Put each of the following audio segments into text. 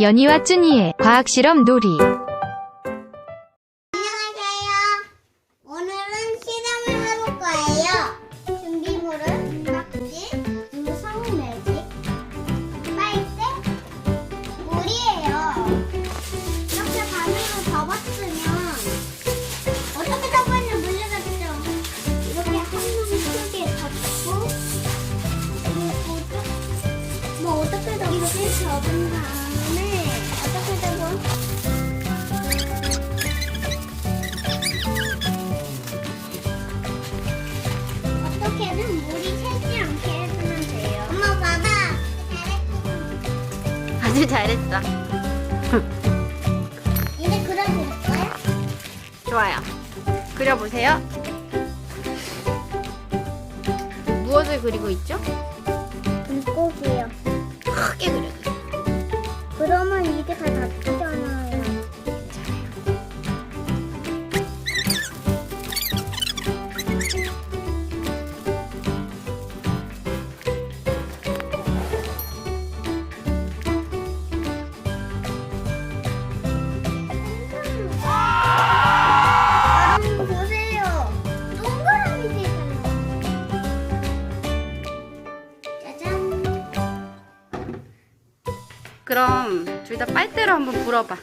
연희와 쭈니의 과학실험 놀이. 안녕하세요. 오늘은 실험을 해볼 거예요. 준비물은 낙지, 무성 매직, 빨대, 물이에요. 이렇게 반으로 접었으면 어떻게 접었는지 모르겠죠. 이렇게 한번 크게 접고 뭐 어떻게 접는지 접은 다음에 아주 잘했어. 이제 그려볼까요? 좋아요. 그려보세요. 무엇을 그리고 있죠? 물고기요. 크게 그려 그럼 둘 다 빨대로 한번 불어봐.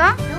한번